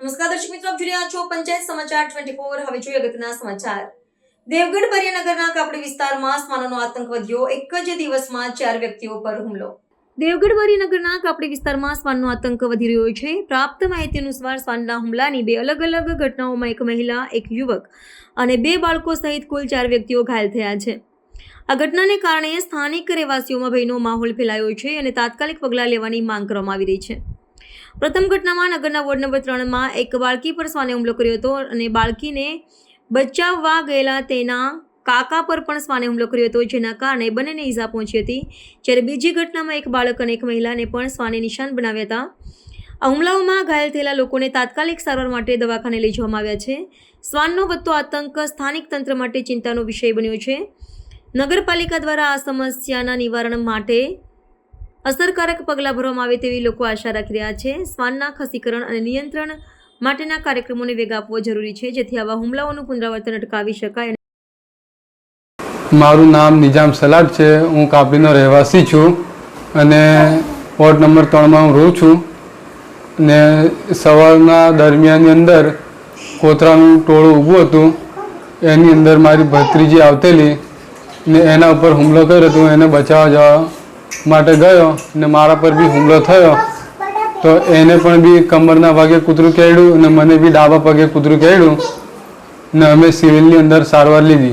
નમસ્કાર દર્શક મિત્રો, આપ જોઈ છો પંચાયત સમાચાર 24 હવે જોઈએ અગત્યના સમાચાર. દેવગઢ બરિયાનગરના કાપડી વિસ્તારમાં શ્વાનોનો આતંક વધ્યો. એક જ દિવસમાં ચાર વ્યક્તિઓ પર હુમલો. દેવગઢ વરીનગરના કાપડી વિસ્તારમાં શ્વાનનો આતંક વધી રહ્યો છે. પ્રાપ્ત માહિતી અનુસાર શ્વાનના હુમલાની બે અલગ અલગ ઘટનાઓમાં એક મહિલા, એક યુવક અને બે બાળકો સહિત કુલ ચાર વ્યક્તિઓ ઘાયલ થયા છે. આ ઘટનાને કારણે સ્થાનિક રહેવાસીઓમાં ભયનો માહોલ ફેલાયો છે અને તાત્કાલિક પગલાં લેવાની માંગ કરવામાં આવી રહી છે. પ્રથમ ઘટનામાં નગરના વોર્ડ નંબર ત્રણમાં એક બાળકી પર શ્વાને હુમલો કર્યો હતો અને બાળકીને બચાવવા ગયેલા તેના કાકા પર પણ શ્વાને હુમલો કર્યો હતો, જેના કારણે બંનેને ઈજા પહોંચી હતી. જ્યારે બીજી ઘટનામાં એક બાળક અને એક મહિલાને પણ શ્વાને નિશાન બનાવ્યા હતા. આ હુમલાઓમાં ઘાયલ થયેલા લોકોને તાત્કાલિક સારવાર માટે દવાખાને લઈ જવામાં આવ્યા છે. શ્વાનનો વધતો આતંક સ્થાનિક તંત્ર માટે ચિંતાનો વિષય બન્યો છે. નગરપાલિકા દ્વારા આ સમસ્યાના નિવારણ માટે અસરકારક પગલાં ભરવામાં આવે તેવી લોકો આશા રાખી રહ્યા છે. શ્વાનના ખસીકરણ અને નિયંત્રણ માટેના કાર્યક્રમોને વેગ આપવો જરૂરી છે, જેથી આવા હુમલાઓનું પુનરાવર્તન અટકાવી શકાય મારું નામ નિજામ સલાટ છે. હું કાપડીનો રહેવાસી છું અને વોર્ડ નંબર ત્રણમાં હું રહું છું ને સવારના દરમિયાનની અંદર કોતરાનું ટોળું ઊભું હતું. એની અંદર મારી ભત્રીજી આવતેલી ને એના ઉપર હુમલો કર્યો હતો. એને બચાવવા જવા માટે ગયો ને મારા પર બી હુમલો થયો, તો એને પણ બી કમરના ભાગે કૂતરું કેળ્યું અને મને બી ડાબા પગે કૂતરું કેડ્યું ને અમે સિવિલની અંદર સારવાર લીધી.